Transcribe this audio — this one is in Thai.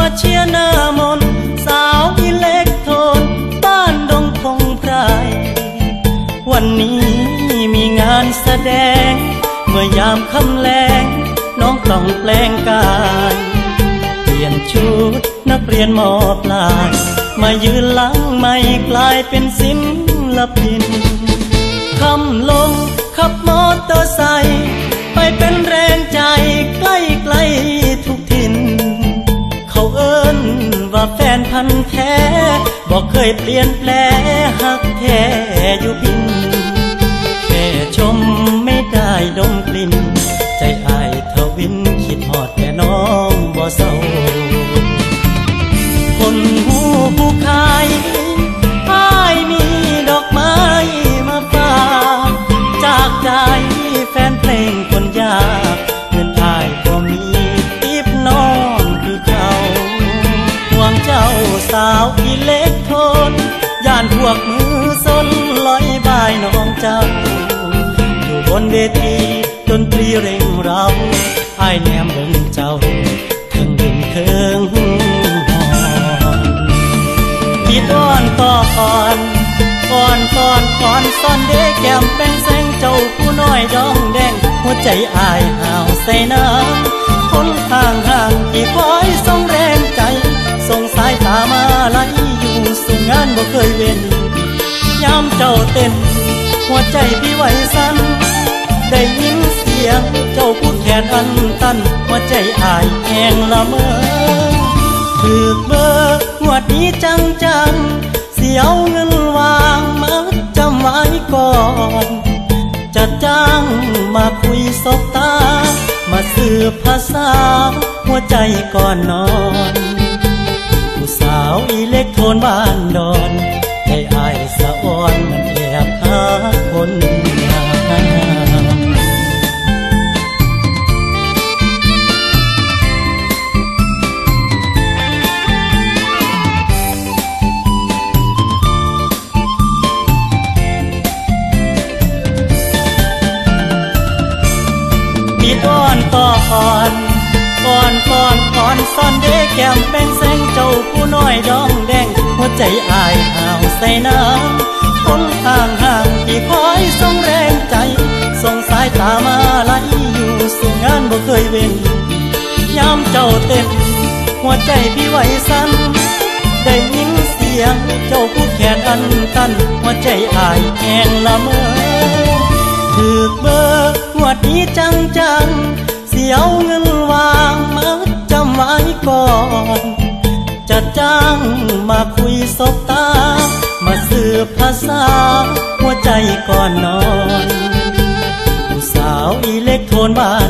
มาเชียร์หน้ามนสาวอิเล็กโทนบ้านดงคงไพรวันนี้มีงานแสดง เมื่อยามคำแรงน้องต้องแปลงกายเปลี่ยนชุดนักเรียนมอปลาย มายืนล้างไม่กลายเป็นศิลปินคำลง พันแท้บอกเคยเปลี่ยนแปลหักแท้อยู่พิน วกมือสนลอยบายน้องเจ้าอยู่บนเวทีดนตรีเร่งเราไอ้แนมเบิ่งเจ้าเทิงดึงเทิงหอนคิดอ้อนต่ออ่อนอ่อนตอนอ่อนซ่อนเด็กแก้มเป็นแสงเจ้าผู้น้อยดองแดงหัวใจอายหาวใส่น้ำ ยามเจ้าเต้น หัวใจพี่ไหวสั่นได้ยินเสียงเจ้าพูดแทนอันตัน หัวใจอายแหงละเมอถือเบอร์หัวดนี้จังจังเสียวเงินวางมาจำไว้ก่อน จะจ้างมาคุยสบตา มาสื่อภาษา หัวใจก่อนนอนผู้สาวอีเล็กโทนบ้านดอนใจอายสะอ่อนมันแอบหาคนงามพี่ต้อนต่ออ่อนก่อนก่อนก่อนซ่อนเด็กแก้มเป็นแสงเจ้าผู้น้อยดองแดงหัวใจอาย ใส่น้ำคนห่างห่างที่คอยส่งแรงใจ ส่งสายตามาไล่อยู่สู่งานบ่เคยเว้นยามเจ้าเต้นหัวใจพี่ไหวสั่นได้ยินเสียงเจ้าพูดแขนอันตันหัวใจอายแหงละเมอถือเบอร์งวดนี้จังจังเสียวเงินวางมาจำไว้ก่อนจะจ้างมาคุยสบตา ใจก่อนนอนผู้สาวอีเล็กโทนบ้านดอน